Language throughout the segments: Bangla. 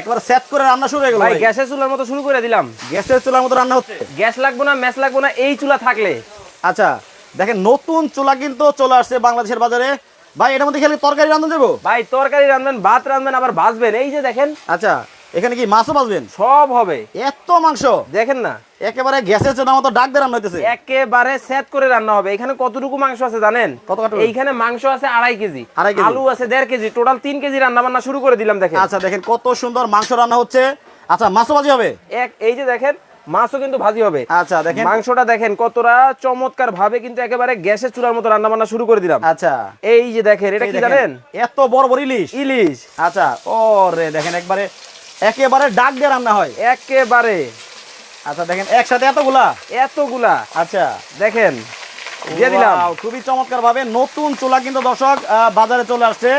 একবার সেট করে রান্না শুরু হয়ে গেল ভাই। গ্যাসের চুলার মতো শুরু করে দিলাম। গ্যাসের চুলার মতো রান্না হচ্ছে? গ্যাস লাগবো না ম্যাচ লাগবো না এই চুলা থাকলে। আচ্ছা দেখেন নতুন চুলা কিন্তু চলে আসছে বাংলাদেশের বাজারে। ভাই এটার মধ্যে খেলে তরকারি রান্না দেবো? ভাই তরকারি রাঁধবেন ভাত রাঁধবেন আবার ভাজবেন। এই যে দেখেন আচ্ছা এখানে কি মাছও ভাজবেন? সব হবে। এত মাংস? দেখেন না একেবারে গ্যাসের চুলার মতো ডাক দিয়ে রান্না হইতেছে। একেবারে সেট করে রান্না হবে। এখানে কতটুকু মাংস আছে জানেন? কত কাটবে? এইখানে মাংস আছে আড়াই কেজি। আড়াই কেজি। আলু আছে দেড় কেজি। টোটাল তিন কেজি রান্না বান্না শুরু করে দিলাম দেখেন। আচ্ছা দেখেন কত সুন্দর মাংস রান্না হচ্ছে। আচ্ছা মাছও বাজি হবে? এক এই যে দেখেন মাছও কিন্তু ভাজি হবে। আচ্ছা দেখেন। মাংসটা দেখেন কতটা চমৎকার ভাবে কিন্তু একেবারে গ্যাসের চুলার মতো রান্না বান্না শুরু করে দিলাম। আচ্ছা। এই যে দেখেন এটা কি জানেন? এত বড় বড় ইলিশ। ইলিশ। আচ্ছা ও রে দেখেন একবারে একেবারে ডাক দিয়ে রান্না হয়। একেবারে। আচ্ছা দেখেন একসাথে এতগুলা? এতগুলা। আচ্ছা দেখেন দিয়ে দিলাম। খুবই চমৎকার ভাবে নতুন চুলা কিন্তু দর্শক আহ, বাজারে চলে আসছে।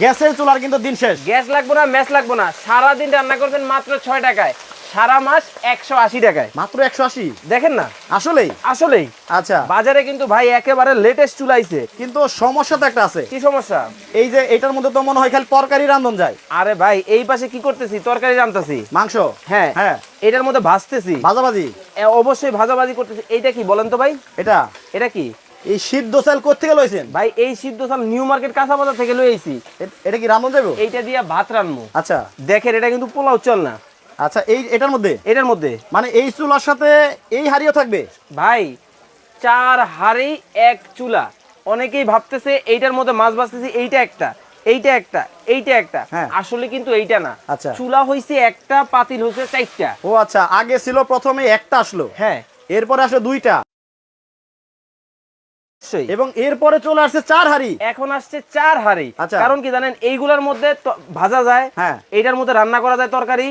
গ্যাসের চুলার কিন্তু দিন শেষ। গ্যাস লাগবো না ম্যাচ লাগবো না। সারাদিন রান্না করবেন মাত্র ছয় টাকায়। সারা মাস একশো আশি টাকায়। মাত্র একশো আশি? দেখেন না? আসলেই? আসলেই। আচ্ছা। বাজারে কিন্তু ভাই একেবারে লেটেস্ট চুলাইছে। কিন্তু সমস্যা তো একটা আছে। কি সমস্যা? এই যে এটার মধ্যে তো মনে হয় খালি তরকারি রান্ধন যায়। আরে ভাই এই পাশে কি করতেছি? তরকারি রান্তাছি মাংস? হ্যাঁ। হ্যাঁ। এটার মধ্যে ভাজতেছি। ভাজাভাজি? অবশ্যই ভাজাভাজি করতেছি। এইটা কি বলেন তো ভাই? এটা? এটা কি? এই সিদ্ধ চাল কোথেকে লইছেন? ভাই এই সিদ্ধ চাল নিউ মার্কেট কাঁচা বাজার থেকে এ- এটা কি রান্ধন যাব এইটা দিয়ে ভাত রান্নু আচ্ছা। দেখেন এটা কিন্তু পোলাও চল না। আচ্ছা এই এটার মধ্যে? এটার মধ্যে। মানে এই চুলার সাথে এই হাড়িও থাকবে? ভাই চার হাড়ি এক চুলা। অনেকেই ভাবতেছে এইটার মধ্যে মাছ ভাজতেছি এইটা একটা এইটা একটা এইটা একটা। হ্যাঁ। আসলে কিন্তু এইটা না। আচ্ছা। চুলা হইছে একটা পাতিল হইছে চারটা। ও আচ্ছা আগে ছিল প্রথমে একটা আসলো। হ্যাঁ। এরপরে আসলো দুইটা। এবং এরপরে চলে আসছে চার হাড়ি। এখন আসছে চার হাড়ি। আচ্ছা। কারণ কি জানেন এইগুলার মধ্যে ভাজা যায় হ্যাঁ। এইটার মধ্যে রান্না করা যায় তরকারি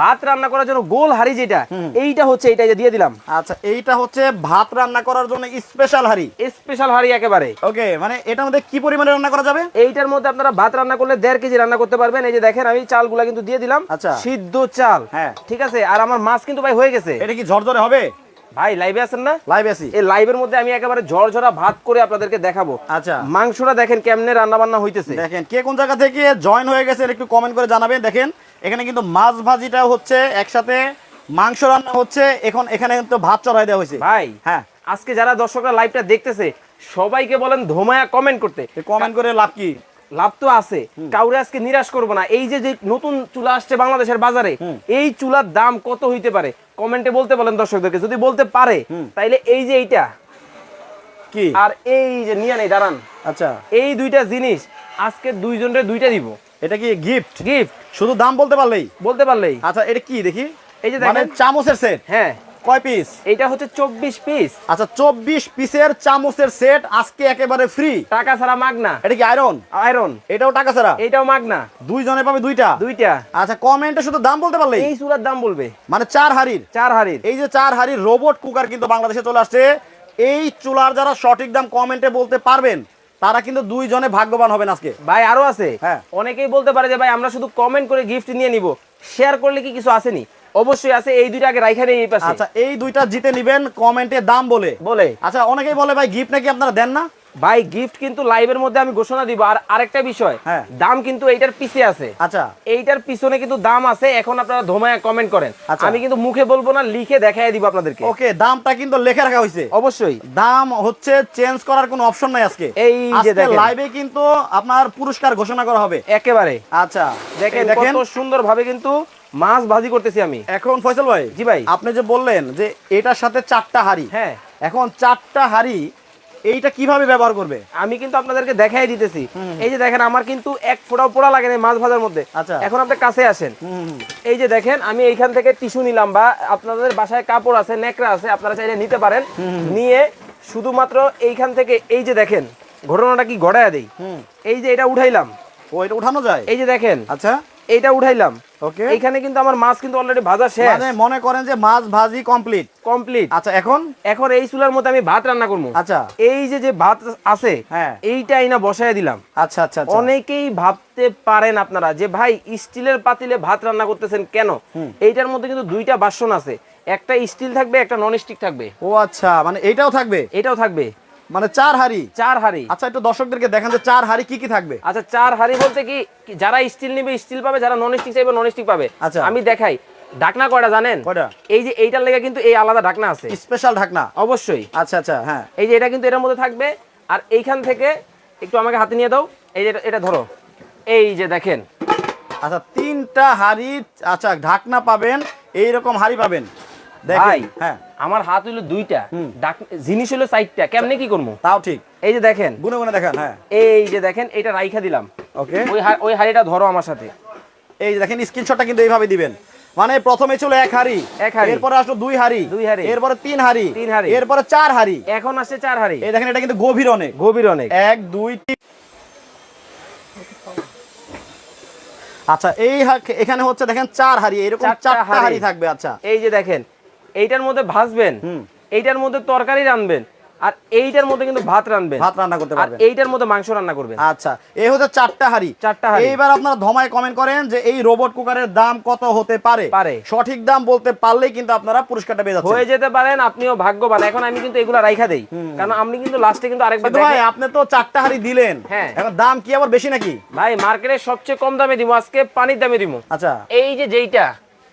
ভাত রান্না করার জন্য গোল হাড়ি যেটা এইটা হচ্ছে এইটা যে দিয়ে দিলাম। আচ্ছা এইটা হচ্ছে ভাত রান্না করার জন্য স্পেশাল হাড়ি। স্পেশাল হাড়ি একেবারে। ওকে মানে এটার মধ্যে কি পরিমাণে রান্না করা যাবে? এইটার মধ্যে আপনারা ভাত রান্না করলে দেড় কেজি রান্না করতে পারবেন। এই যে দেখেন আমি চালগুলা কিন্তু দিয়ে দিলাম। আচ্ছা। সিদ্ধ চাল। হ্যাঁ। ঠিক আছে? আর আমার মাছ কিন্তু ভাই হয়ে গেছে। এটা কি ঝরঝরে হবে? ভাই লাইভে আছেন না? লাইভ এসি এই লাইভের মধ্যে আমি একেবারে ঝরঝরা ভাত করে আপনাদেরকে দেখাবো। আচ্ছা। মাংসটা দেখেন কেমনে রান্না বান্না হইতেছে। দেখেন কে কোন জায়গা থেকে জয়েন হয়ে গেছেন একটু কমেন্ট করে জানাবেন। দেখেন এখানে কিন্তু মাছ ভাজিটাও হচ্ছে একসাথে মাংস রান্না হচ্ছে। এখন এখানে কিন্তু ভাত চড়াই দেওয়া হয়েছে। ভাই হ্যাঁ। আজকে যারা দর্শকরা লাইভটা দেখতেছে সবাইকে বলেন ধোমায়া কমেন্ট করতে। কমেন্ট করে লাভ কি? লাভ তো আছে। কাউরে আজকে নিরাশ করব না। এই যে যে নতুন চুলা আসছে বাংলাদেশের বাজারে এই চুলার দাম কত হইতে পারে? কমেন্টে বলতে বলেন দর্শকদেরকে যদি বলতে পারে তাইলে এই যে এইটা। কি? আর এই যে নিয়ে নেই দাঁড়ান। আচ্ছা। এই দুইটা জিনিস আজকে দুইজনের দুইটা দিব। এটা কি গিফট গিফট শুধু দাম বলতে পারলেই? বলতে পারলেই। আচ্ছা এটা কি দেখি? এই যে মানে দেখেন চামচের সেট হ্যাঁ। কয় পিস এইটা হচ্ছে চব্বিশ পিস আচ্ছা চব্বিশ পিসের চামচের সেট আজকে একেবারে ফ্রি টাকা ছাড়া মাগনা। এটা কি আয়রন আয়রন এটাও টাকা ছাড়া? এইটাও মাগনা। দুইজনে পাবে দুইটা? দুইটা। আচ্ছা কমেন্টে শুধু দাম বলতে পারলেই এই চুলার দাম বলবে। মানে চার হাড়ির। চার হাড়ির। এই যে চার হাড়ির রোবট কুকার কিন্তু বাংলাদেশে চলে আসছে। এই চুলার যারা সঠিক দাম কমেন্টে বলতে পারবেন তারা কিন্তু দুইজনে ভাগ্যবান হবেন আজকে। ভাই আরও আছে। হ্যাঁ। অনেকেই বলতে পারে যে ভাই আমরা শুধু কমেন্ট করে গিফট নিয়ে নিব। শেয়ার করলে কি কিছু আসেনি? অবশ্যই আছে এই দুইটা আগে রাইখা এই পাশে। আচ্ছা এই দুইটা জিতে নিবেন কমেন্টে দাম বলে। বলে। আচ্ছা অনেকেই বলে ভাই গিফট নাকি আপনারা দেন না? ভাই গিফট কিন্তু লাইভের মধ্যে আমি ঘোষণা দিব। আর আরেকটা বিষয় হ্যাঁ। দাম কিন্তু এইটার পিছে আছে। আচ্ছা। এইটার পিছনে কিন্তু দাম আছে এখন আপনারা ধোমায়া কমেন্ট করেন। আচ্ছা। আমি কিন্তু মুখে বলব না লিখে দেখাই দিব আপনাদেরকে। ওকে দামটা কিন্তু লেখা রাখা হয়েছে। অবশ্যই। দাম হচ্ছে চেঞ্জ করার কোনো অপশন নাই আজকে। এই যে দেখেন। লাইভে কিন্তু আপনার পুরস্কার ঘোষণা করা হবে। একেবারে। আচ্ছা দেখেন দেখেন। কত সুন্দর ভাবে কিন্তু মাছ ভাজি করতেছি আমি। এখন ফয়সাল ভাই জি ভাই। আপনি যে বললেন যে এটার সাথে চারটা হাড়ি হ্যাঁ। এখন চারটা হাড়ি এইটা কীভাবে ব্যবহার করবে? আমি কিন্তু আপনাদেরকে দেখাই দিতেছি। এই যে দেখেন আমার কিন্তু এক ফোঁটাও পোড়া লাগে না মাছ ভাজার মধ্যে। আচ্ছা। এখন আপনি কাছে আসেন। এই যে দেখেন আমি এইখান থেকে টিস্যু নিলাম বা আপনাদের বাসায় কাপড় আছে নেকড়া আছে আপনারা চাইলে নিতে পারেন। নিয়ে শুধুমাত্র এইখান থেকে এই যে দেখেন ঘটনাটা কি ঘটায় দেই? এই যে এটা উঠাইলাম। ও এটা উঠানো যায়? এই যে দেখেন। আচ্ছা। এইটা উঠাইলাম। ওকে এইখানে কিন্তু আমার মাছ কিন্তু অলরেডি ভাজা শেষ। মানে মনে করেন যে মাছ ভাজি কমপ্লিট কমপ্লিট আচ্ছা এখন? এখন এই চুলার মধ্যে আমি ভাত রান্না করব। আচ্ছা। এই যে যে ভাত আছে হ্যাঁ। এইটাই না বসায় দিলাম। আচ্ছা আচ্ছা আচ্ছা। অনেকেই ভাবতে পারেন আপনারা যে ভাই স্টিলের পাতিলে ভাত রান্না করতেছেন কেন? এইটার মধ্যে কিন্তু দুইটা বাসন আছে। একটা স্টিল থাকবে একটা নন স্টিক থাকবে। ও আচ্ছা মানে এইটাও থাকবে? এটাও থাকবে। মানে চার হাড়ি? চার হাড়ি। আচ্ছা একটু দর্শকদেরকে দেখান যে চার হাড়ি কি কি থাকবে? আচ্ছা চার হাড়ি বলতে কি যারা স্টিল নিবে স্টিল পাবে যারা নন স্টিক চাইবে নন স্টিক পাবে। আচ্ছা। আমি দেখাই ঢাকনা কয়টা জানেন? কয়টা? এই যে এইটার লেগে কিন্তু এই আলাদা ঢাকনা আছে। স্পেশাল ঢাকনা? অবশ্যই। আচ্ছা আচ্ছা হ্যাঁ। এই যে এটা কিন্তু এটার মধ্যে থাকবে আর এইখান থেকে একটু আমাকে হাতে নিয়ে দাও। এই যে এটা- ধরো। এই যে দেখেন। আচ্ছা তিনটা হাড়ি আচ্ছা ঢাকনা পাবেন এই রকম হাড়ি পাবেন। ভাই হ্যাঁ। আমার হাত হইল দুইটা জিনিস হলো সাইডটা কেমনে কি করব? তাও ঠিক। এই যে দেখেন। গুনে গুনে দেখান হ্যাঁ। এই যে দেখেন এটা রাইখা দিলাম। ওকে। ওই ওই হাড়িটা ধরো আমার সাথে। এই যে দেখেন স্ক্রিনশটটা কিন্তু এইভাবে দিবেন। মানে প্রথমে ছিল এক হাড়ি এক হাঁড়ি। এরপরে আসলো দুই হাড়ি দুই হাঁড়ি। এরপরে তিন হাড়ি তিন হাঁড়ি। এরপরে চার হাড়ি। এখন আসছে চার হাড়ি। এই দেখেন এটা কিন্তু গভীর অনেক। গভীর অনেক। এক দুই তিন। আচ্ছা এই এখানে হচ্ছে দেখেন চার হাড়ি এরকম চারটা হাড়ি থাকবে আচ্ছা। এই যে দেখেন এইটার মধ্যে ভাজবেন এইটার মধ্যে তরকারি রানবেন আর এইটার মধ্যে কিন্তু ভাত রানবেন। ভাত রান্না করতে আর পারবেন। এইটার মধ্যে মাংস রান্না করবেন। আচ্ছা এই হচ্ছে চারটা হাড়ি। চারটা হাঁড়ি। এইবার আপনারা ধমায় কমেন্ট করেন যে এই রোবট কুকারের দাম কত হতে পারে। পারে। সঠিক দাম বলতে পারলেই কিন্তু আপনারা পুরস্কারটা পেয়ে যাচ্ছেন। হয়ে যেতে পারেন আপনিও ভাগ্যবান। এখন আমি কিন্তু এগুলা রাইখা দেই। কারণ আপনি কিন্তু লাস্টে কিন্তু আরেকবার ভাই আপনি তো চারটা হাড়ি দিলেন। হ্যাঁ। এখন দাম কি আবার বেশি নাকি? ভাই মার্কেটে সবচেয়ে কম দামে দিব আজকে পানির দামে দিব আচ্ছা। এই যে যেইটা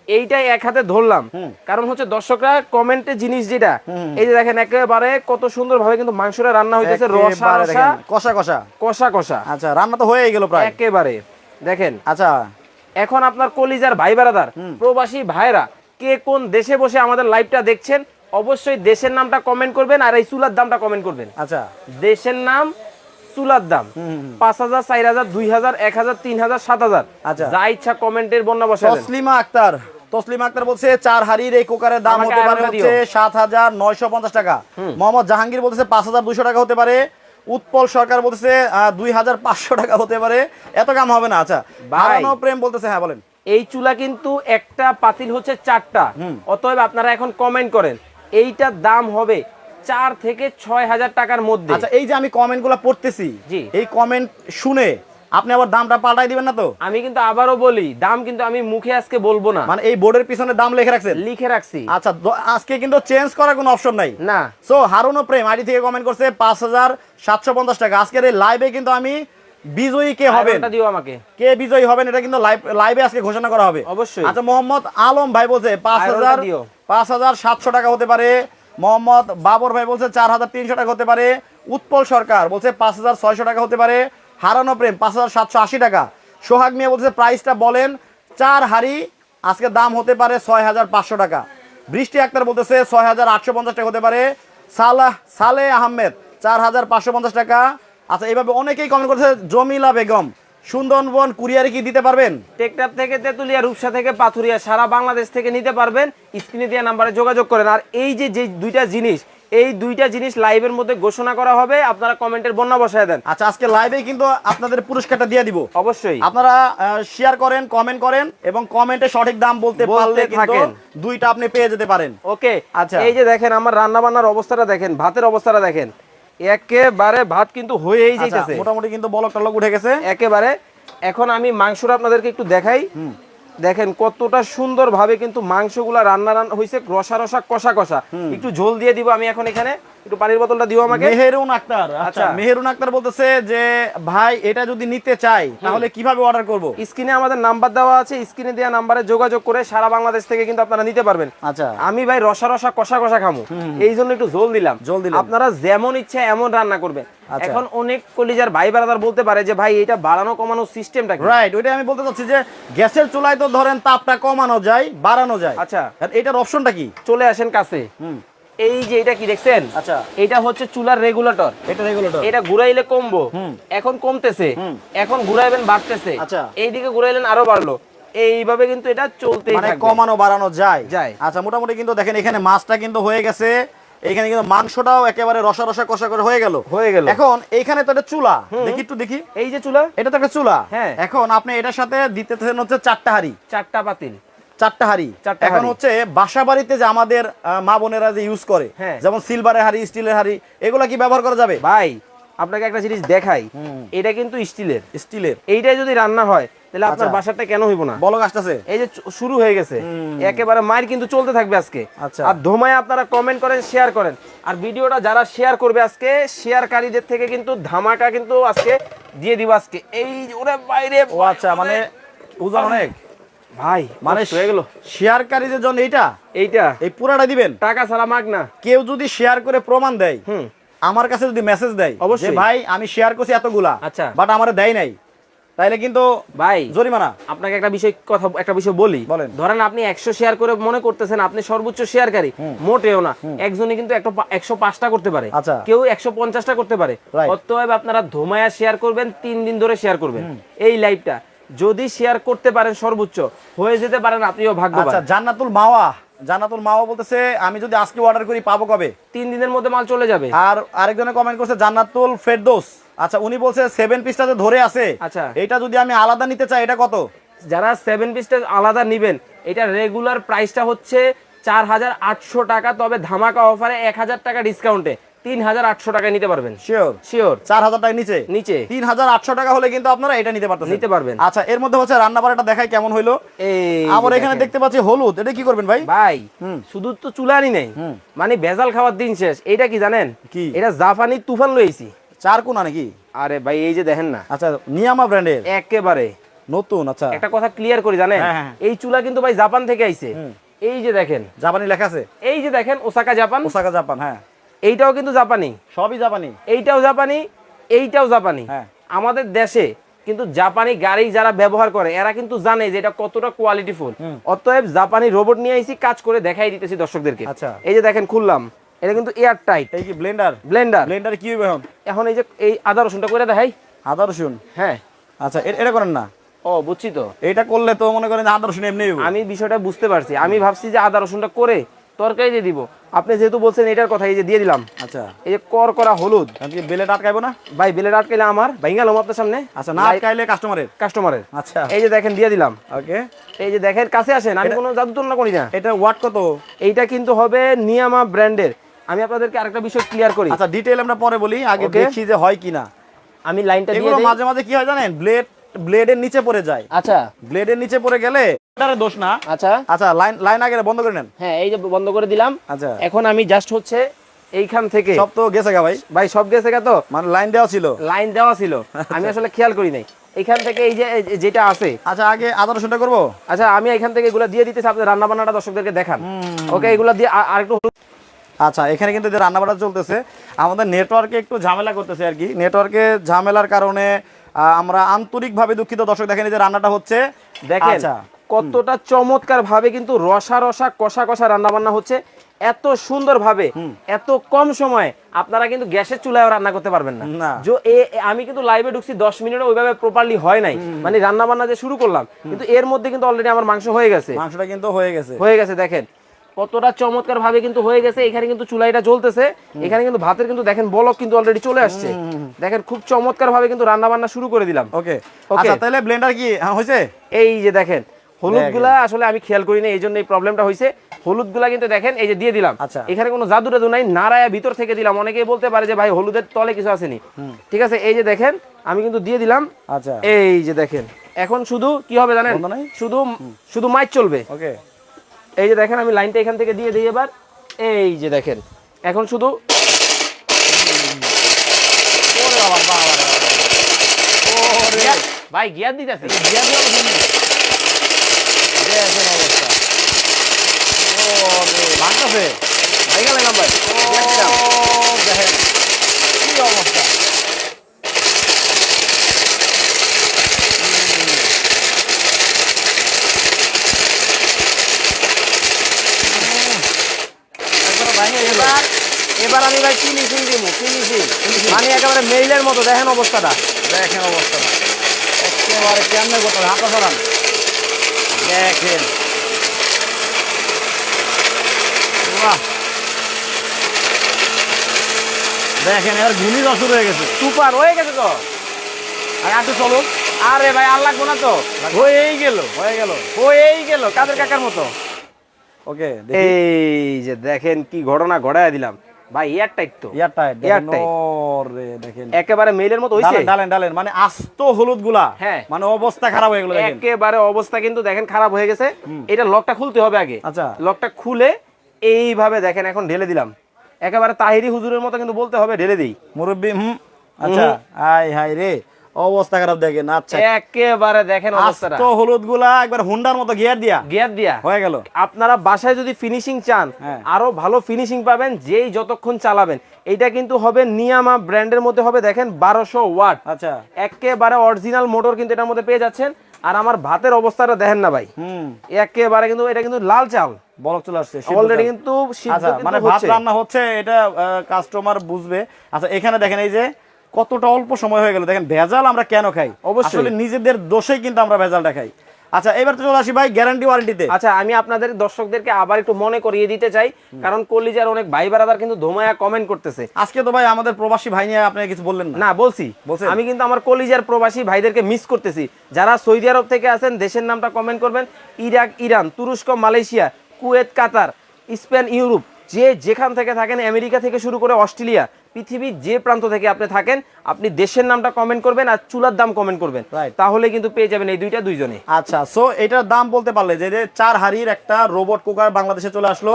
এইটাই এক হাতে ধরলাম। কারণ হচ্ছে দর্শকরা কমেন্টে জিনিস যেটা এই যে দেখেন একেবারে কত সুন্দর ভাবে কিন্তু মাংসটা রান্না হইতেছে রসা রসা কষা কষা। কষা কষা। আচ্ছা রান্না তো হয়ে গেল প্রায়। একেবারে দেখেন। আচ্ছা। এখন আপনার কলিজার ভাই বেড়াদার প্রবাসী ভাইরা কে কোন দেশে বসে আমাদের লাইভটা দেখছেন অবশ্যই দেশের নামটা কমেন্ট করবেন আর এই চুলার দামটা কমেন্ট করবেন। আচ্ছা। দেশের নাম চুলার দাম। পাঁচ হাজার চার হাজার দুই হাজার এক হাজার তিন হাজার সাত হাজার। আচ্ছা। যা ইচ্ছা কমেন্টের বন্যা বসাবেন তসলিমা আক্তার তসলিমা আক্তার বলছে চার হাড়ির এই কুকারের দাম হতে পারে হচ্ছে সাত হাজার নয়শো পঞ্চাশ টাকা। মোহাম্মদ জাহাঙ্গীর বলতেছে পাঁচ হাজার দুশো টাকা হতে পারে। উৎপল সরকার বলতেছে দুই হাজার পাঁচশো টাকা হতে পারে। এত কাম হবে না আচ্ছা। হারানো প্রেম বলতেছে হ্যাঁ বলেন। এই চুলা কিন্তু একটা পাতিল হচ্ছে চারটা। অতএব আপনারা এখন কমেন্ট করেন এইটার দাম হবে চার থেকে ছয় হাজার টাকার মধ্যে। আচ্ছা এই যে আমি কমেন্টগুলা পড়তেছি এই কমেন্ট শুনে আপনি আবার দামটা পাল্টাই দিবেন না তো? আমি কিন্তু আবারও বলি দাম কিন্তু আমি মুখে আজকে বলব না। মানে এই বোর্ডের পিছনে দাম লিখে রাখছেন? লিখে রাখছি। আচ্ছা আজকে কিন্তু চেঞ্জ করার কোনো অপশন নাই। না। সো হারুন ও প্রেম আইডি থেকে কমেন্ট করছে পাঁচ হাজার সাতশো পঞ্চাশ টাকা। আজকের এই লাইভে কিন্তু আমি বিজয়ী কে হবেন? দিও আমাকে। কে বিজয়ী হবেন এটা কিন্তু লাইভ লাইভে আজকে ঘোষণা করা হবে। অবশ্যই। আচ্ছা মোহাম্মদ আলম ভাই বলছে পাঁচ হাজার পাঁচ হাজার সাতশো টাকা হতে পারে। মোহাম্মদ বাবর ভাই বলছে, চার হাজার তিনশো টাকা হতে পারে। উৎপল সরকার বলছে, পাঁচ হাজার ছয়শো টাকা হতে পারে। হারানো প্রেম, পাঁচ হাজার সাতশো আশি টাকা। সোহাগ মিয়া বলছে প্রাইসটা বলেন, চার হাড়ি, আজকে দাম হতে পারে ছয় হাজার পাঁচশো টাকা। বৃষ্টি আক্তার বলতেছে, ছয় হাজার আটশো পঞ্চাশ টাকা হতে পারে। সালাহ, সালে আহমেদ, চার হাজার পাঁচশো পঞ্চাশ টাকা। আচ্ছা এইভাবে অনেকেই কমেন্ট করছে, জমিলা বেগম। সুন্দরবন কুরিয়ারে কি দিতে পারবেন? টেকটাপ থেকে তেতুলিয়া রূপসা থেকে পাথুরিয়া সারা বাংলাদেশ থেকে নিতে পারবেন। স্ক্রিনে দেওয়া নাম্বারে যোগাযোগ করেন। আর এই যে যে দুইটা জিনিস এই দুইটা জিনিস লাইভের মধ্যে ঘোষণা করা হবে আপনারা কমেন্টের বন্যা বসায় দেন। আচ্ছা আজকে লাইভে কিন্তু আপনাদের পুরস্কারটা দিয়ে দিব। অবশ্যই। আপনারা শেয়ার করেন কমেন্ট করেন এবং কমেন্টে সঠিক দাম বলতে পারলে থাকেন। দুইটা আপনি পেয়ে যেতে পারেন। ওকে আচ্ছা। এই যে দেখেন আমার রান্না বান্নার অবস্থাটা দেখেন ভাতের অবস্থাটা দেখেন। একেবারে ভাত কিন্তু হয়েই আচ্ছা, যাইতেছে। মোটামুটি কিন্তু বলক টলক উঠে গেছে। একেবারে এখন আমি মাংসটা আপনাদেরকে একটু দেখাই। দেখেন কতটা সুন্দর ভাবে কিন্তু মাংসগুলা রান্না রান্না হয়েছে রসা রসা কষা কষা। একটু ঝোল দিয়ে দিব আমি এখন এখানে। একটু পানির বোতলটা দিও আমাকে। মেহেরুন আক্তার আচ্ছা আচ্ছা। মেহেরুন আক্তার বলতেছে যে ভাই এটা যদি নিতে চাই তাহলে কীভাবে অর্ডার করব? স্ক্রিনে আমাদের নাম্বার দেওয়া আছে স্ক্রিনে দেওয়া নাম্বারে যোগাযোগ করে সারা বাংলাদেশ থেকে কিন্তু আপনারা নিতে পারবেন। আচ্ছা। আমি ভাই রসা রসা কষা কষা খামু। এই জন্য একটু ঝোল দিলাম। ঝোল দিলেন। আপনারা যেমন ইচ্ছা এমন রান্না করবেন। আচ্ছা। এখন অনেক কলিজার ভাই বারাদার বলতে পারে যে ভাই এটা বাড়ানো কমানো সিস্টেমটা কি? রাইট ওইটা আমি বলতে চাচ্ছি যে গ্যাসের চুলায় তো ধরেন তাপটা কমানো যায় বাড়ানো যায়। আচ্ছা। এটার অপশনটা কি? চলে আসেন কাছে। হুম। এই যে এটা কি দেখছেন? আচ্ছা। এটা হচ্ছে চুলার রেগুলেটর এটা রেগুলেটর এটা ঘুরাইলে কমবো। এখন কমতেছে। এখন ঘুরাইবেন বাড়তেছে। আচ্ছা। এইদিকে ঘুরাইলেন আরও বাড়লো। এইভাবে কিন্তু এটা চলতেই মানে কমানো বাড়ানো যায়। যায়। আচ্ছা মোটামুটি কিন্তু দেখেন এখানে মাছটা কিন্তু হয়ে গেছে। এখানে কিন্তু মাংসটাও একেবারে রসা রসা কষা করে হয়ে গেল। হয়ে গেল। এখন এইখানে তো একটা চুলা। দেখি একটু দেখি। এই যে চুলা? এটা তো একটা চুলা। হ্যাঁ। এখন আপনি এটার সাথে দিতেছেন হচ্ছে চারটা হাড়ি। চারটা পাতিল। চারটা হাড়ি। এখন হচ্ছে বাসা বাড়িতে যে আমাদের মা বোনেরা যে ইউজ করে হ্যাঁ। যেমন সিলভারের হাড়ি স্টিলের হাড়ি এগুলা কি ব্যবহার করা যাবে? ভাই আপনাকে একটা জিনিস দেখাই। এটা কিন্তু স্টিলের। স্টিলের। এইটাই যদি রান্না হয় তাহলে আপনার আচ্ছা। বাসাটা কেন হইব না? বলক আসতেছে। এই যে শুরু হয়ে গেছে। একেবারে মায়ের কিন্তু চলতে থাকবে আজকে। আচ্ছা। আর ধোমায় আপনারা কমেন্ট করেন শেয়ার করেন। আর ভিডিওটা যারা শেয়ার করবে আজকে শেয়ারকারীদের থেকে কিন্তু ধামাকা কিন্তু আজকে দিয়ে দিব আজকে। এই ওরে বাইরে ও আচ্ছা মানে ওজন অনেক? ভাই মানে হয়ে গেল। শেয়ারকারীদের জন্য এইটা এইটা। এই পুরাটা দিবেন? টাকা ছাড়া মাগ না। কেউ যদি শেয়ার করে প্রমাণ দেয় আমার কাছে যদি মেসেজ দেয় অবশ্যই। ভাই আমি শেয়ার করছি এতগুলা আচ্ছা। বাট আমার দেয় নাই তাইলে কিন্তু ভাই জরিমানা। আপনাকে একটা বিষয় কথা একটা বিষয় বলি। বলেন। ধরেন আপনি একশো শেয়ার করে মনে করতেছেন আপনি সর্বোচ্চ শেয়ারকারী। মোটেও না। একজনই কিন্তু একশো পাঁচটা করতে পারে। আচ্ছা। কেউ একশো পঞ্চাশটা করতে পারে. অতএব আপনারা ধোমায়া শেয়ার করবেন তিন দিন ধরে শেয়ার করবেন। এই লাইভটা যদি শেয়ার করতে পারেন সর্বোচ্চ হয়ে যেতে পারেন আপনিও ভাগ্যবান। আচ্ছা জান্নাতুল মাওয়া জান্নাতুল মাওয়া বলতেছে আমি যদি আজকে অর্ডার করি পাবো কবে? তিন দিনের মধ্যে মাল চলে যাবে। আর আরেকজনে কমেন্ট করছে জান্নাতুল ফেরদোস। আচ্ছা উনি বলছে সেভেন পিসটা যে ধরে আছে আচ্ছা। এটা যদি আমি আলাদা নিতে চাই এটা কত? যারা সেভেন পিসটা আলাদা নিবেন এটা রেগুলার প্রাইসটা হচ্ছে চার হাজার আটশো টাকা তবে ধামাকা অফারে এক হাজার টাকা ডিসকাউন্টে তিন হাজার আটশো টাকায় নিতে পারবেন। শিওর শিওর চার হাজার টাকা নিচে? নিচে। তিন হাজার আটশো টাকা হলে কিন্তু আপনারা এটা নিতে পারতেন নিতে পারবেন। আচ্ছা এর মধ্যে হচ্ছে রান্না বাড়াটা দেখাই কেমন হইল। আবার এখানে দেখতে পাচ্ছি হলুদ। এটা কি করবেন ভাই? ভাই শুধু তো চুলানি নেই। মানে ভেজাল খাওয়ার দিন শেষ। এটা কি জানেন? কি? এটা জাপানি তুফান লইছি। চার কোনা নাকি? আরে ভাই এই যে দেখেন না। আচ্ছা নিয়ামা ব্র্যান্ডের? একেবারে। নতুন আচ্ছা। একটা কথা ক্লিয়ার করি জানেন? হ্যাঁ, হ্যাঁ। এই চুলা কিন্তু ভাই জাপান থেকে আইছে। এই যে দেখেন। জাপানি লেখা আছে? এই যে দেখেন ওসাকা জাপান। ওসাকা জাপান হ্যাঁ। এইটাও কিন্তু জাপানি। সবই জাপানি। এইটাও জাপানি এইটাও জাপানি। হ্যাঁ। আমাদের দেশে কিন্তু জাপানি গাড়ি যারা ব্যবহার করে এরা কিন্তু জানে যে এটা কতটা কোয়ালিটি ফুল অতএব জাপানি রোবট নিয়ে আইছি কাজ করে দেখাই দিতেছি দর্শকদেরকে। আচ্ছা। এই যে দেখেন খুললাম এটা কিন্তু এয়ার টাইট এই কি ব্লেন্ডার ব্লেন্ডার ব্লেন্ডারে কি হবে এখন? এখন এই যে এই আদা রসুনটা করে দেখাই। আদা রসুন? হ্যাঁ। আচ্ছা এটা করেন না? ও বুঝছি তো। এটা করলে তো মনে করেন আদা রসুন এমনি। আমি বিষয়টা বুঝতে পারছি। আমি ভাবছি যে আদা রসুনটা করে তরকারি দিয়ে দিব। আপনি যেহেতু বলছেন এটার কথা এই যে দিয়ে দিলাম। আচ্ছা। এই যে কর করা হলুদ। বেলেট আটকাইবো না? ভাই বেলে আটকাইলে আমার। ভাইঙ্গালাম আপনার সামনে। আচ্ছা না আটকাইলে কাস্টমারের কাস্টমারের আচ্ছা। এই যে দেখেন দিয়ে দিলাম। ওকে। এই যে দেখেন কাছে আসেন। আমি কোনো জাদু তুলনা করি না। এটা ওয়াট কত? এইটা কিন্তু হবে নিয়ামা ব্র্যান্ডের। আমি আপনাদেরকে আরেকটা বিষয় ক্লিয়ার করি। আচ্ছা ডিটেইল আমরা পরে বলি আগে. দেখি যে হয় কিনা। আমি লাইনটা দিয়ে মাঝে মাঝে কি হয় জানেন? ব্লেড ব্লেডের নিচে পড়ে যায়। আচ্ছা। ব্লেডের নিচে পড়ে গেলে দোষ না। আচ্ছা। আচ্ছা লাইন লাইন আগে বন্ধ করে নেন। হ্যাঁ এই যে বন্ধ করে দিলাম। আচ্ছা। এখন আমি জাস্ট হচ্ছে এইখান থেকে সব তো গেছে গা ভাই। ভাই সব গেছে গা তো? মানে লাইন দেওয়া ছিল। লাইন দেওয়া ছিল। আমি আসলে খেয়াল করি নাই। এখান থেকে এই যে যেটা আছে। আচ্ছা আগে আদা রসুনটা করব? আচ্ছা আমি এখান থেকে এগুলো দিয়ে দিতেছি আপনি রান্না বান্নাটা দর্শকদেরকে দেখান। ওকে এগুলো দিয়ে আ- আরেকটু আচ্ছা এখানে কিন্তু যে রান্নাবাড়া চলতেছে আমাদের নেটওয়ার্কে একটু ঝামেলা করতেছে আর কি। নেটওয়ার্কে ঝামেলার কারণে আমরা আন্তরিকভাবে দুঃখিত দর্শক দেখেন এই যে রান্নাটা হচ্ছে। দেখেন আচ্ছা। কতটা চমৎকার ভাবে কিন্তু রসা রসা কষা কষা রান্না বান্না হচ্ছে। এত সুন্দর ভাবে এত কম সময়ে আপনারা কিন্তু গ্যাসের চুলায় রান্না করতে পারবেন না। যে আমি কিন্তু লাইভে ঢুকছি দশ মিনিটও ওইভাবে প্রপারলি হয় নাই। মানে রান্না বান্না যে শুরু করলাম কিন্তু এর মধ্যে কিন্তু অলরেডি আমার মাংস হয়ে গেছে। মাংসটা কিন্তু হয়ে গেছে। হয়ে গেছে দেখেন। কতটা চমৎকার ভাবে কিন্তু হয়ে গেছে এখানে কিন্তু চুলাইটা জ্বলতেছে। এখানে কিন্তু ভাতের কিন্তু দেখেন বলক কিন্তু অলরেডি চলে আসছে। দেখেন খুব চমৎকার ভাবে কিন্তু রান্না বান্না শুরু করে দিলাম। ওকে Okay. আচ্ছা তাহলে ব্লেন্ডার কি হ্যাঁ, হয়েছে? এই যে দেখেন হলুদগুলা আসলে আমি খেয়াল করি না এই জন্য এই প্রবলেমটা হয়েছে হলুদগুলা কিন্তু দেখেন এই যে দিয়ে দিলাম। আচ্ছা। এখানে কোনো জাদু টাদু নাই নারায়া ভিতর থেকে দিলাম। অনেকেই বলতে পারে যে ভাই হলুদের তলে কিছু আসেনি। ঠিক আছে এই যে দেখেন আমি কিন্তু দিয়ে দিলাম। আচ্ছা। এই যে দেখেন এখন শুধু কি হবে জানেন? শুধু শুধু মাইক চলবে। ওকে। এই যে দেখেন আমি লাইনটা এখান থেকে দিয়ে দিই এবার। এই যে দেখেন এখন শুধু গিয়ার- ভাই গিয়ার দিতেছি। গিয়া দিয়ে। দেখেন অবস্থা। ভাঙতেছে ভাই গেলাম ভাই দেখেন কি অবস্থা। এবার এবার আমি ভাই ফিনিশিং দিব ফিনিশিং মানে একেবারে মেইলের মতো দেখেন অবস্থাটা। দেখেন অবস্থাটা। একেবারে কেমনে করতে হাতটা সরান। দেখেন। দেখেন, এবার ঘুনি শুরু হয়ে গেছে। সুপার, হয়ে গেছে তো? আর একটু চলো আরে ভাই, আর লাগবো না তো? হয়েই গেল, হয়ে গেল, হয়েই গেল, কাদের কাকার মতো? ওকে এই যে দেখেন কি ঘটনা ঘটায় দিলাম। ভাই এয়ার টাইট তো। এয়ার টাইট Air দেখেন ওরে দেখেন। একেবারে মেলের মতো হইছে? ডালেন ডালেন ডালেন মানে আস্ত হলুদগুলা হ্যাঁ। মানে অবস্থা খারাপ হয়ে গেল দেখেন। একেবারে অবস্থা কিন্তু দেখেন খারাপ হয়ে গেছে। এটা লকটা খুলতে হবে আগে। আচ্ছা। লকটা খুলে এইভাবে দেখেন এখন ঢেলে দিলাম। একেবারে তাহিরি হুজুরের মতো কিন্তু বলতে হবে ঢেলে দিই। মুরব্বি হুম আচ্ছা হাই হাই রে। অবস্থা খারাপ দেখেন আচ্ছা। একেবারে দেখেন অবস্থাটা। হলুদগুলা একবার হুন্ডার মতো গিয়ার দিয়া। গিয়ার দিয়া। হয়ে গেল। আপনারা বাসায় যদি ফিনিশিং চান হ্যাঁ। আরও ভালো ফিনিশিং পাবেন যেই যতক্ষণ চালাবেন। এটা কিন্তু হবে নিয়ামা ব্র্যান্ডের মধ্যে হবে দেখেন বারোশো ওয়াট। আচ্ছা। একেবারে অরিজিনাল মোটর কিন্তু এটার মধ্যে পেয়ে যাচ্ছেন। আর আমার ভাতের অবস্থাটা দেখেন না ভাই। হুম। একেবারে কিন্তু এটা কিন্তু লাল চাল। বলক চলে আসছে অলরেডি কিন্তু সিদ্ধ আচ্ছা কিন্তু মানে ভাত রান্না হচ্ছে এটা কাস্টমার বুঝবে। আচ্ছা এখানে দেখেন এই যে কতটা অল্প সময় হয়ে গেল। দেখেন ভেজাল আমরা কেন খাই? অবশ্যই। নিজেদের দোষেই কিন্তু আমরা ভেজালটা খাই। আচ্ছা এবার তো চলে আসি ভাই গ্যারান্টি ওয়ারেন্টিতে আচ্ছা আমি আপনাদের দর্শকদেরকে আবার একটু মনে করিয়ে দিতে চাই কারণ কলিজার অনেক ভাই বারাদার কিন্তু ধোমায়া কমেন্ট করতেছে। আজকে তো ভাই আমাদের প্রবাসী ভাই নিয়ে আপনি কিছু বললেন না। না বলছি? আমি কিন্তু আমার কলিজার প্রবাসী ভাইদেরকে মিস করতেছি। যারা সৌদি আরব থেকে আছেন দেশের নামটা কমেন্ট করবেন। ইরাক ইরান তুরস্ক Malaysia Kuwait Qatar Spain Europe. যে যেখান থেকে থাকেন আমেরিকা থেকে শুরু করে অস্ট্রেলিয়া পৃথিবীর যে প্রান্ত থেকে আপনি থাকেন আপনি দেশের নামটা কমেন্ট করবেন আর চুলার দাম কমেন্ট করবেন. তাহলে কিন্তু পেয়ে যাবেন এই দুইটা দুইজনে আচ্ছা সো এটার দাম বলতে পারলে যে যে চার হাড়ির একটা রোবট কুকার বাংলাদেশে চলে আসলো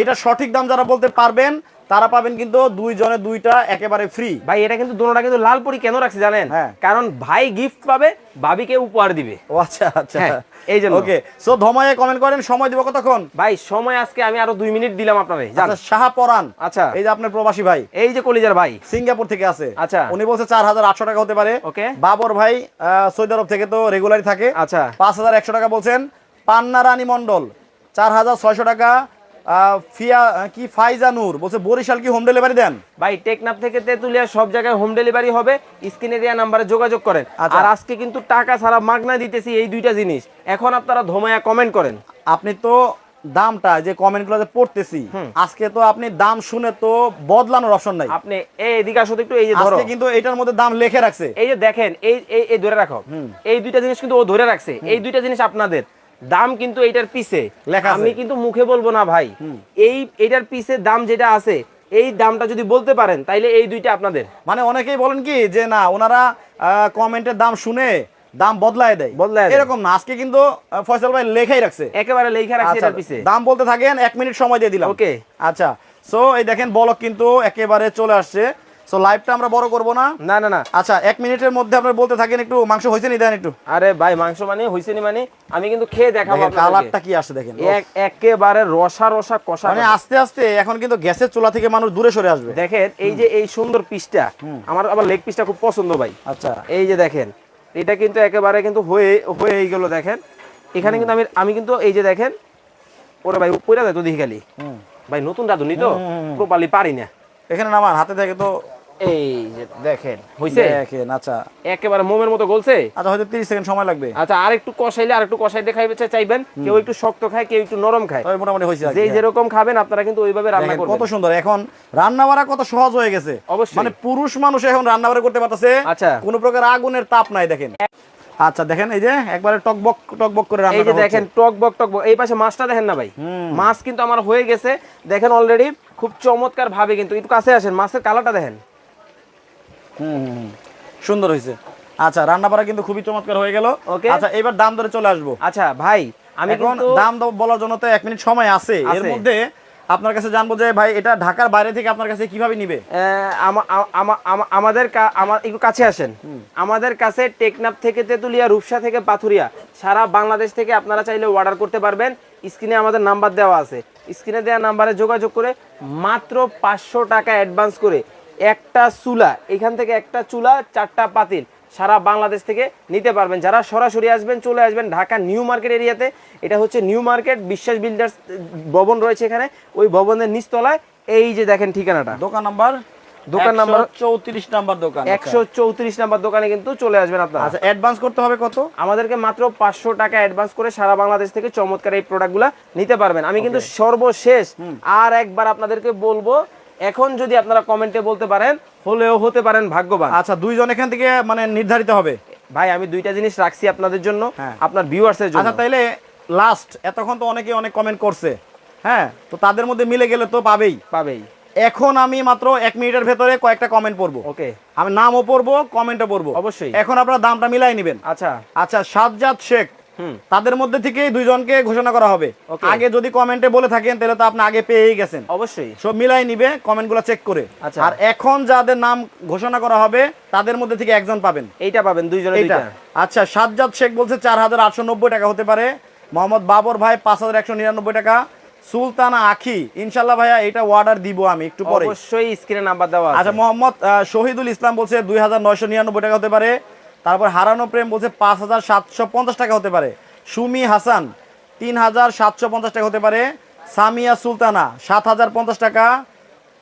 এটা সঠিক দাম যারা বলতে পারবেন তারা পাবেন কিন্তু দুই দুইজনে দুইটা একেবারে ফ্রি ভাই এটা কিন্তু দোনোটা কিন্তু লাল পরি কেন রাখছি জানেন? হ্যাঁ। কারণ ভাই গিফট পাবে ভাবিকে উপহার দিবে। ও আচ্ছা আচ্ছা। হ্যাঁ, এই জন্য। ওকে সো ধমায়ে কমেন্ট করেন সময় দিব কতক্ষণ? ভাই সময় আজকে আমি আরও দুই মিনিট দিলাম আপনারে জান। আচ্ছা শাহা পরান। আচ্ছা। এই যে আপনার প্রবাসী ভাই। এই যে কলিজার ভাই। সিঙ্গাপুর থেকে আছে। আচ্ছা। উনি বলছে চার হাজার আটশো টাকা হতে পারে। ওকে। বাবর ভাই সৌদি আরব থেকে তো রেগুলারই থাকে। আচ্ছা। পাঁচ হাজার একশো টাকা বলছেন। পান্না রানী মন্ডল চার হাজার ছয়শো টাকা। আহ, ফিয়া কি ফাইজা নূর বলছে বরিশাল কি হোম ডেলিভারি দেন? ভাই টেকনাফ থেকে তেতুলিয়া সব জায়গায় হোম ডেলিভারি হবে স্ক্রিনে দেওয়া নাম্বারে যোগাযোগ করেন। আচ্ছা। আর আজকে কিন্তু টাকা ছাড়া মাগনা দিতেছি এই দুইটা জিনিস। এখন আপনারা ধোমায়া কমেন্ট করেন। আপনি তো দামটা যে কমেন্টগুলো যে পড়তেছি আজকে তো আপনি দাম শুনে তো বদলানোর অপশন নাই। আপনি এই এদিকে আসো একটু এই যে ধরো। আজকে কিন্তু এটার মধ্যে দাম লেখে রাখছে। এই যে দেখেন এই এই এই ধরে রাখো। এই দুইটা জিনিস কিন্তু ও ধরে রাখছে। এই দুইটা জিনিস আপনাদের। দাম কিন্তু এইটার পিছে লেখা আমি কিন্তু মুখে বলব না ভাই। এই এইটার পিছে দাম যেটা আছে এই দামটা যদি বলতে পারেন তাইলে এই দুইটা আপনাদের। মানে অনেকেই বলেন কি যে না ওনারা কমেন্টের দাম শুনে দাম বদলায় দেয়। বদলায় এরকম না আজকে কিন্তু ফয়সাল ভাই লেখাই রাখছে। একেবারে লেখা রাখছি আচ্ছা, এটার পিছে দাম বলতে থাকেন এক মিনিট সময় দিয়ে দিলাম। ওকে। আচ্ছা সো এই দেখেন বলক কিন্তু একেবারে চলে আসছে। সো লাইভটা আমরা বড় করব না। না না না। আচ্ছা এক মিনিটের মধ্যে আপনারা বলতে থাকেন একটু মাংস হয়েছে নি? দেন একটু। আরে ভাই মাংস মানে হইছে নি মানে আমি কিন্তু খেয়ে দেখাবো কালারটা কি আসছে দেখেন এক একেবারে রসা রসা কষা মানে আস্তে আস্তে এখন কিন্তু গ্যাসের চুলা থেকে মানুষ দূরে সরে আসবে। দেখেন এই যে এই সুন্দর পিসটা আমার আবার লেগ পিসটা খুব পছন্দ ভাই। আচ্ছা। এই যে দেখেন এটা কিন্তু একেবারে কিন্তু হয়ে হয়ে গেল দেখেন। এখানে কিন্তু আমি আমি কিন্তু এই যে দেখেন ওরে ভাই পয়রা যায় তো দেখি খালি। ভাই নতুন রাঁধুনি তো প্রপারলি পারি না। এখানে নামান হাতে থেকে তো এই যে দেখেন হইছে? দেখেন আচ্ছা। একেবারে মোমের মতো গলছে? আচ্ছা হয়তো তিরিশ সেকেন্ড সময় লাগবে। আচ্ছা আর একটু কষাইলে আর একটু কষাইতে খাইবে চাইবেন? কেউ একটু শক্ত খায় কেউ একটু নরম খায়। তবে মোটামুটি যেই হ্যাঁ। যেরকম খাবেন আপনারা কিন্তু ওইভাবে রান্না করবেন কত সুন্দর। এখন রান্না কত সহজ হয়ে গেছে। অবশ্যই। মানে পুরুষ মানুষ এখন রান্না করতে পারতেছে। আচ্ছা। কোনো প্রকার আগুনের তাপ নাই দেখেন। আচ্ছা দেখেন এই যে একবারে টকবক টকবক করে রান্না এই যে দেখেন টক বক টক বক এই পাশে মাছটা দেখেন না ভাই? মাছ কিন্তু আমার হয়ে গেছে। দেখেন অলরেডি খুব চমৎকার ভাবে কিন্তু একটু কাছে আসেন মাছের কালারটা দেখেন। হুম সুন্দর হয়েছে। আচ্ছা রান্না বাড়া কিন্তু খুবই চমৎকার হয়ে গেল। Okay. আচ্ছা এবার দাম ধরে চলে আসব। আচ্ছা ভাই আমি দাম বলার জন্য তো এক মিনিট সময় আছে। এর মধ্যে আপনার কাছে জানব যে ভাই এটা ঢাকার বাইরে থেকে আপনার কাছে কীভাবে নিবে? আমাদের একটু কাছে আসেন। আমাদের কাছে টেকনাফ থেকে তেতুলিয়া রূপসা থেকে পাথুরিয়া সারা বাংলাদেশ থেকে আপনারা চাইলে অর্ডার করতে পারবেন। স্ক্রিনে আমাদের নাম্বার দেওয়া আছে। স্ক্রিনে দেওয়া নাম্বারে যোগাযোগ করে মাত্র পাঁচশো টাকা অ্যাডভান্স করে একটা চুলা এখান থেকে একটা চুলা চারটা পাতিল। সারা বাংলাদেশ থেকে নিতে পারবেন। যারা সরাসরি আসবেন চলে আসবেন ঢাকা নিউ মার্কেট এরিয়াতে এটা হচ্ছে নিউ মার্কেট বিশ্বাস বিল্ডার্স ভবন রয়েছে এখানে। ওই ভবনের নিচতলায় এই যে দেখেন ঠিকানাটা। দোকান নাম্বার? দোকান নাম্বার চৌত্রিশ নাম্বার দোকান একশো চৌত্রিশ নাম্বার দোকানে কিন্তু চলে আসবেন আপনারা। আচ্ছা অ্যাডভান্স করতে হবে কত? আমাদেরকে মাত্র পাঁচশো টাকা অ্যাডভান্স করে সারা বাংলাদেশ থেকে চমৎকার এই প্রোডাক্টগুলো নিতে পারবেন। আমি কিন্তু সর্বশেষ আর একবার আপনাদেরকে বলব এখন যদি আপনারা কমেন্টে বলতে পারেন হলেও হতে পারেন ভাগ্যবান। আচ্ছা দুইজন এখান থেকে মানে নির্ধারিত হবে। ভাই আমি দুইটা জিনিস রাখছি আপনাদের জন্য হ্যাঁ। আপনার ভিউয়ার্সের জন্য। আচ্ছা তাইলে লাস্ট এতক্ষণ তো অনেকে অনেক কমেন্ট করছে। হ্যাঁ তো তাদের মধ্যে মিলে গেলে তো পাবেই। পাবেই। এখন আমি মাত্র এক মিনিটের ভেতরে কয়েকটা কমেন্ট পড়ব। ওকে। আমি নামও পড়ব কমেন্টও পড়ব। অবশ্যই। এখন আপনারা দামটা মিলাই নেবেন। আচ্ছা। আচ্ছা সাজ্জাদ শেখ তাদের মধ্যে থেকেই দুইজনকে ঘোষণা করা হবে। আগে যদি কমেন্টে বলে থাকেন তাহলে তো আপনি আগে পেয়েই গেছেন। অবশ্যই। সব মিলাই নিবে কমেন্টগুলো চেক করে। আচ্ছা। আর এখন যাদের নাম ঘোষণা করা হবে তাদের মধ্যে থেকে একজন পাবেন। এইটা পাবেন দুইজনে এইটা। আচ্ছা সাজ্জাদ শেখ বলছে চার হাজার আটশো নব্বই টাকা হতে পারে। মোহাম্মদ বাবর ভাই পাঁচ হাজার একশো নিরানব্বই টাকা। সুলতানা আখি ইনশাল্লাহ ভাইয়া এটা অর্ডার দিব আমি একটু পরে। অবশ্যই স্ক্রিনে নাম্বার দেওয়া আচ্ছা মোহাম্মদ শহীদুল ইসলাম বলছে দুই হাজার নয়শো নিরানব্বই টাকা হতে পারে। তারপর হারানো প্রেম বলছে পাঁচ হাজার সাতশো পঞ্চাশ টাকা হতে পারে। সুমি হাসান তিন হাজার সাতশো পঞ্চাশ টাকা হতে পারে। সামিয়া সুলতানা সাত হাজার পঞ্চাশ টাকা।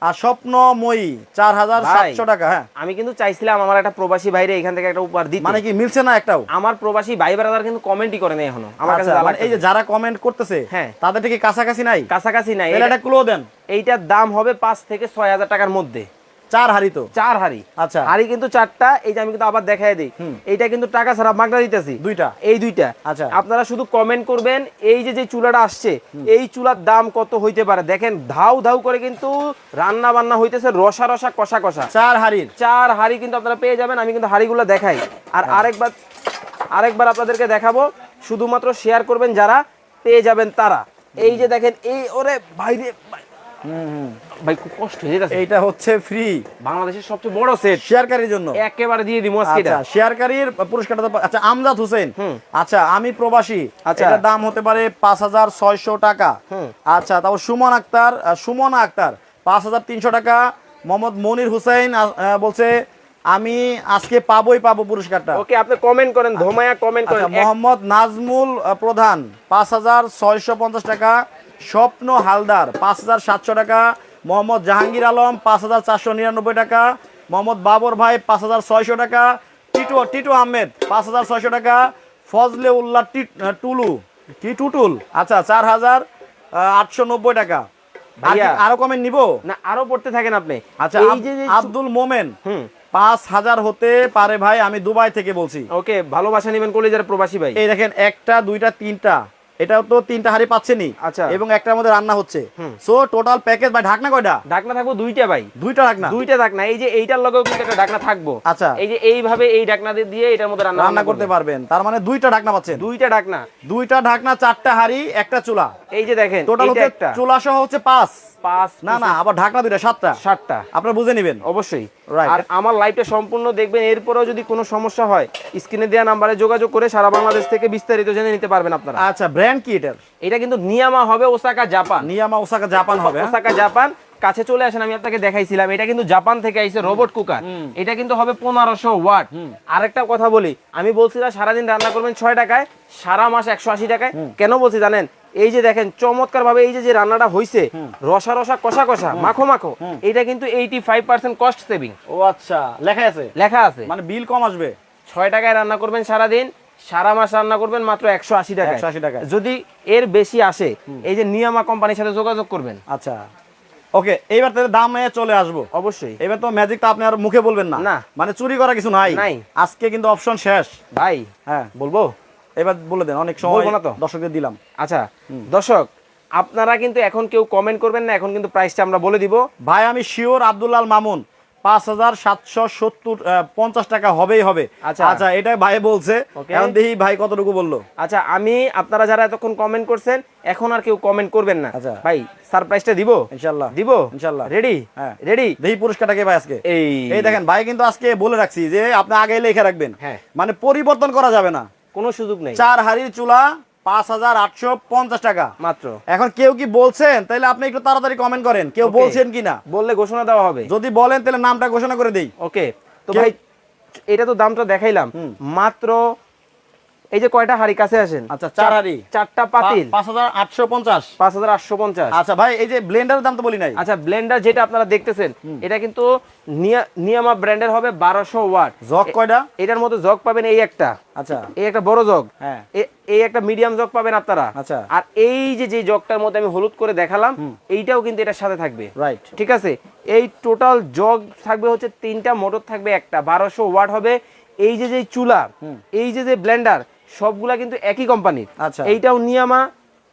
আর স্বপ্নময়ী চার হাজার সাতশো টাকা হ্যাঁ। আমি কিন্তু চাইছিলাম আমার একটা প্রবাসী ভাইরে এখান থেকে একটা উপহার দিই মানে কি মিলছে না একটাও? আমার প্রবাসী ভাই ব্রাদার কিন্তু কমেন্টই করে নাই এখনও আমার কাছে আচ্ছা, মানে এই যে যারা কমেন্ট করতেছে হ্যাঁ। তাদের থেকে কাছাকাছি নাই? কাছাকাছি নাই। এটা- একটা ক্লো দেন। এইটার দাম হবে পাঁচ থেকে ছয় হাজার টাকার মধ্যে। চার হারি তো? চার হাড়ি। আচ্ছা। হাড়ি কিন্তু চারটা এই যে আমি কিন্তু আবার দেখাই দিই। এইটা কিন্তু টাকা ছাড়া মাগনা দিতেছি। দুইটা? এই দুইটা। আচ্ছা। আপনারা শুধু কমেন্ট করবেন এই যে যে চুলাটা আসছে এই চুলার দাম কত হইতে পারে? দেখেন ধাউ ধাউ করে কিন্তু রান্না বান্না হইতেছে রসা রসা কষা কষা। চার হারির চার হাড়ি কিন্তু আপনারা পেয়ে যাবেন আমি কিন্তু হাড়িগুলো দেখাই। আর হ্যাঁ। আরেকবার আরেকবার আপনাদেরকে দেখাবো শুধুমাত্র শেয়ার করবেন যারা পেয়ে যাবেন তারা। এই যে দেখেন এই ওরে ভাইরে ভাই- ভাই খুব কষ্ট হয়ে যাচ্ছে এইটা হচ্ছে ফ্রি বাংলাদেশের সবচেয়ে বড় সেট শেয়ারকারীর জন্য। একেবারে দিয়ে দিব আজকে আচ্ছা শেয়ারকারীর পুরস্কারটা আচ্ছা আমজাদ হোসেন। আচ্ছা আমি প্রবাসী। আচ্ছা। দাম হতে পারে টাকা। আচ্ছা সুমন আক্তার টাকা। মোহাম্মদ মনির আহ, বলছে আমি আজকে পাবোই পাবো পুরস্কারটা। ওকে আপনি কমেন্ট করেন ধমায়া কমেন্ট করেন। মোহাম্মদ নাজমুল প্রধান পাঁচ হাজার ছয়শো পঞ্চাশ টাকা। স্বপ্ন হালদার পাঁচ হাজার সাতশো টাকা। মোহাম্মদ জাহাঙ্গীর আলম পাঁচ হাজার চারশো নিরানব্বই টাকা। মোহাম্মদ বাবর ভাই পাঁচ হাজার ছয়শো টাকা। টিটু টিটু আহমেদ পাঁচ হাজার ছয়শো টাকা। ফজলে উল্লাহ টি- টুলু কি টুটুল? আচ্ছা চার হাজার আটশো নব্বই টাকা। আর কমেন্ট নিবো? না আরও পড়তে থাকেন আপনি। আচ্ছা আব্দুল মোমেন পাঁচ হাজার হতে পারে ভাই আমি দুবাই থেকে বলছি। ওকে ভালোবাসা নেবেন কলেজের প্রবাসী ভাই। এই দেখেন একটা দুইটা তিনটা। এটাও তো তিনটা হাড়ি পাচ্ছেনি আচ্ছা। এবং একটার মধ্যে রান্না হচ্ছে। সো টোটাল প্যাকেজ ভাই ঢাকনা কয়টা? ঢাকনা থাকব দুইটা ভাই। দুইটা ঢাকনা? দুইটা ঢাকনা। এই যে এইটার লগেও কিন্তু একটা ঢাকনা থাকব। আচ্ছা। এই যে এইভাবে এই ঢাকনা দিয়ে- এটার মধ্যে রান্না রান্না করতে পারবেন। তার মানে দুইটা ঢাকনা পাচ্ছেন। দুইটা ঢাকনা। দুইটা ঢাকনা চারটা হাড়ি একটা চুলা। এই যে দেখেন টোটাল হচ্ছে একটা। চুলা সহ হচ্ছে পাঁচ। পাঁচ না না আবার ঢাকনা দুইটা সাতটা। সাতটা। আপনারা বুঝে নেবেন। অবশ্যই। আর আমার লাইভটা সম্পূর্ণ দেখবেন এরপরেও যদি কোনো সমস্যা হয় স্ক্রিনে দেওয়া নাম্বারে যোগাযোগ করে সারা বাংলাদেশ থেকে বিস্তারিত জেনে নিতে পারবেন আপনারা। আচ্ছা ব্র্যান্ড কি এটার? এটা কিন্তু নিয়ামা হবে ওসাকা জাপান। নিয়ামা ওসাকা জাপান হবে হ্যাঁ? Osaka Japan. কাছে চলে আসেন আমি আপনাকে দেখাইছিলাম। এটা কিন্তু জাপান থেকে আইছে রোবট কুকার এটা কিন্তু হবে পনেরোশো ওয়াট। আরেকটা কথা বলি আমি বলছিলাম সারাদিন রান্না করবেন ছয় টাকায় সারা মাস একশো আশি টাকায়। কেন বলছি জানেন? এই যে দেখেন চমৎকার ভাবে এই যে রান্নাটা হইছে রসা রসা কষা কষা মাখো মাখো এটা কিন্তু eighty five percent cost saving ও আচ্ছা লেখা আছে? লেখা আছে। মানে বিল কম আসবে? ছয় টাকায় রান্না করবেন সারাদিন সারা মাস রান্না করবেন মাত্র একশো আশি টাকা 180 টাকায়। যদি এর বেশি আসে এই যে নিয়ামা কোম্পানির সাথে যোগাযোগ করবেন। আচ্ছা। ওকে এইবার তাহলে দামে চলে আসব। অবশ্যই। এবার তো ম্যাজিক ম্যাজিকটা আপনি আর মুখে বলবেন না। না। মানে চুরি করা কিছু নাই। নাই। আজকে কিন্তু অপশন শেষ। ভাই হ্যাঁ। বলব? এবার বলে দেন অনেক সময় বলব না তো? দর্শকদের দিলাম। আচ্ছা দর্শক আপনারা কিন্তু এখন কেউ কমেন্ট করবেন না এখন কিন্তু প্রাইসটা আমরা বলে দিব। ভাই আমি শিওর আব্দুল্লাল মামুন। পাঁচ হাজার সাতশো সত্তর পঞ্চাশ টাকা হবেই হবে। আচ্ছা। আচ্ছা এটাই ভাই বলছে। এখন দেখি ভাই কতটুকু বলল। আচ্ছা আমি আপনারা যারা এতক্ষণ কমেন্ট করছেন এখন আর কেউ কমেন্ট করবেন না। আচ্ছা। ভাই সারপ্রাইজটা দিব? ইনশাল্লাহ দিব? ইনশাল্লাহ। রেডি হ্যাঁ। রেডি দেখি পুরস্কারটা কে ভাই আজকে। এই। এই দেখেন ভাই কিন্তু আজকে বলে রাখছি যে আপনি আগে লিখে রাখবেন। হ্যাঁ। মানে পরিবর্তন করা যাবে না। কোনো সুযোগ নেই। চার হাড়ির চুলা পাঁচ হাজার আটশো পঞ্চাশ টাকা। মাত্র। এখন কেউ কি বলছেন? তাহলে আপনি একটু তাড়াতাড়ি কমেন্ট করেন কেউ. বলছেন কিনা? বললে ঘোষণা দেওয়া হবে। যদি বলেন তাহলে নামটা ঘোষণা করে দিই। ওকে। তো ভাই এটা তো দামটা দেখাইলাম। মাত্র এই যে কয়টা হাড়ি কাছে আসেন? আচ্ছা, চার হাঁড়ি। চারটা পাতিল। পাঁচ হাজার আটশো পঞ্চাশ। পাঁচ হাজার আটশো পঞ্চাশ। আচ্ছা ভাই এই যে ব্লেন্ডারের দাম তো বলি নাই। আচ্ছা ব্লেন্ডার যেটা আপনারা দেখতেছেন এটা কিন্তু নিয়ামা ব্র্যান্ডের হবে বারোশো ওয়াট। জগ কয়টা? এটার মধ্যে জগ পাবেন এই একটা। আচ্ছা। এই একটা বড় জগ। হ্যাঁ। এই একটা মিডিয়াম জগ পাবেন আপনারা। আচ্ছা। আর এই যে যে জগটার মধ্যে আমি হলুদ করে দেখালাম এইটাও কিন্তু এটার সাথে থাকবে। রাইট ঠিক আছে? এই টোটাল জগ থাকবে হচ্ছে তিনটা মোটর থাকবে একটা। বারোশো ওয়াট হবে। এই যে যে চুলা এই যে যে ব্লেন্ডার সবগুলা কিন্তু একই কোম্পানির আচ্ছা। এইটাও নিয়ামা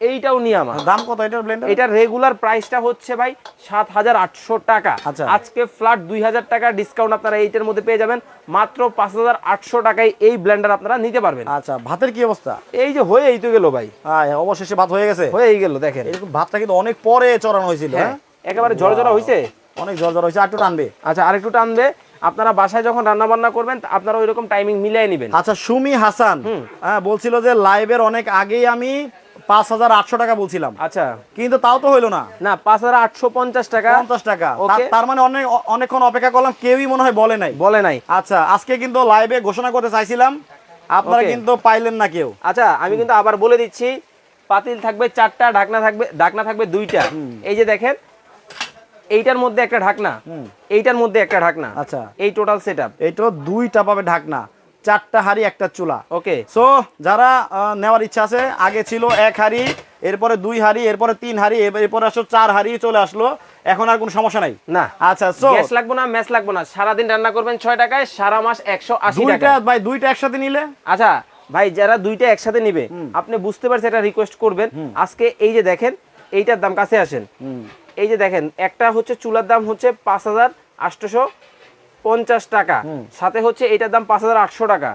এইটাও নিয়ামা। দাম কত এটার ব্লেন্ডার এটার রেগুলার প্রাইসটা হচ্ছে ভাই সাত হাজার আটশো টাকা। আচ্ছা। আজকে ফ্ল্যাট দুই হাজার টাকা ডিসকাউন্ট আপনারা এইটার মধ্যে পেয়ে যাবেন। মাত্র পাঁচ হাজার আটশো টাকায় এই ব্লেন্ডার আপনারা নিতে পারবেন। আচ্ছা ভাতের কি অবস্থা? এই যে হয়ে এই তো গেল ভাই। হ্যাঁ অবশেষে ভাত হয়ে গেছে? হয়েই গেল দেখেন। এরকম ভাতটা কিন্তু অনেক পরে চড়ানো হয়েছিল হ্যাঁ? হ্যাঁ একেবারে ঝড় ঝরা হয়েছে অনেক জল হয়েছে আর একটু টানবে। আচ্ছা আরেকটু টানবে। আপনারা বাসায় যখন রান্না বান্না করবেন আপনারা ওইরকম টাইমিং মিলিয়ে নেবেন। আচ্ছা সুমি হাসান হ্যাঁ বলছিল যে লাইভের অনেক আগেই আমি পাঁচ হাজার আটশো টাকা বলছিলাম। আচ্ছা। কিন্তু তাও তো হইল না। না পাঁচ হাজার আটশো পঞ্চাশ টাকা। পঞ্চাশ টাকা। তার- তার মানে অনেক অনেকক্ষণ অপেক্ষা করলাম কেউই মনে হয় বলে নাই। বলে নাই। আচ্ছা আজকে কিন্তু লাইভে ঘোষণা করতে চাইছিলাম আপনারা কিন্তু পাইলেন না কেউ। আচ্ছা আমি কিন্তু আবার বলে দিচ্ছি পাতিল থাকবে চারটা ঢাকনা থাকবে ঢাকনা থাকবে দুইটা। এই যে দেখেন এইটার মধ্যে একটা ঢাকনা। এইটার মধ্যে একটা ঢাকনা। আচ্ছা। এই টোটাল সেট আপ এইটা দুইটা পাবে ঢাকনা চারটা হাড়ি একটা চুলা। ওকে। সো যারা নেওয়ার ইচ্ছা আছে আগে ছিল এক হাড়ি এরপরে দুই হাড়ি এরপরে তিন হাড়ি এরপরে আসলো চার হাড়ি চলে আসলো। এখন আর কোনো সমস্যা নাই। না। আচ্ছা সো গ্যাস লাগবে না ম্যাচ লাগবে না। সারাদিন রান্না করবেন ছয় টাকায় সারা মাস একশো আশি দুইটা টাকা ভাই দুইটা একসাথে নিলে? আচ্ছা ভাই যারা দুইটা একসাথে নিবে আপনি বুঝতে পারছেন এটা রিকোয়েস্ট করবেন। আজকে এই যে দেখেন এইটার দাম কাছে আসেন। এই যে দেখেন একটা হচ্ছে চুলার দাম হচ্ছে পাঁচ হাজার আটশোশো পঞ্চাশ টাকা। সাথে হচ্ছে এটার দাম পাঁচ হাজার আটশো টাকা।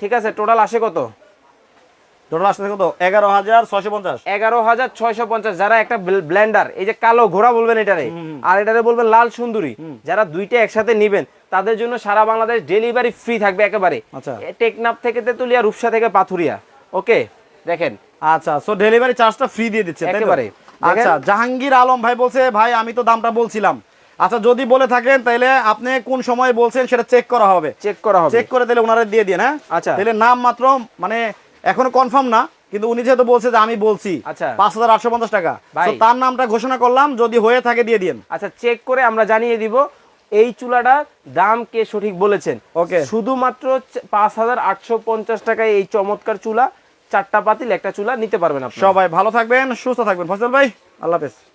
ঠিক আছে টোটাল আসে কত? টোটাল আসতে কত? এগারো হাজার ছয়শো পঞ্চাশ। এগারো হাজার ছয়শো পঞ্চাশ। যারা একটা ব্লেন্ডার এই যে কালো ঘোড়া বলবেন এটারে আর এটারে বলবেন লাল সুন্দরী। যারা দুইটা একসাথে নিবেন তাদের জন্য সারা বাংলাদেশ ডেলিভারি ফ্রি থাকবে একেবারে। আচ্ছা। এ টেকনাফ থেকে তেতুলিয়া রূপসা থেকে পাথুরিয়া। ওকে দেখেন। আচ্ছা সো ডেলিভারি চার্জটা ফ্রি দিয়ে দিচ্ছে একেবারে। আচ্ছা জাহাঙ্গীর আলম ভাই বলছে ভাই আমি তো দামটা বলছিলাম। আচ্ছা যদি বলে থাকেন তাহলে আপনি কোন সময় বলছেন সেটা চেক করা হবে। চেক করা হবে। চেক করে তাহলে ওনারা দিয়ে দিন হ্যাঁ? আচ্ছা। তাহলে নাম মাত্র মানে এখনও কনফার্ম না কিন্তু উনি যেহেতু বলছে যে আমি বলছি আচ্ছা। পাঁচ হাজার আটশো পঞ্চাশ টাকা। তো তার নামটা ঘোষণা করলাম যদি হয়ে থাকে দিয়ে দিন। আচ্ছা চেক করে আমরা জানিয়ে দিব এই চুলাটার দাম কে সঠিক বলেছেন। ওকে শুধুমাত্র পাঁচ হাজার আটশো পঞ্চাশ টাকায় এই চমৎকার চুলা চারটা পাতিল একটা চুলা নিতে পারবেন সবাই ভালো থাকবেন, সুস্থ থাকবেন। ফসল ভাই, আল্লাহ হাফেজ।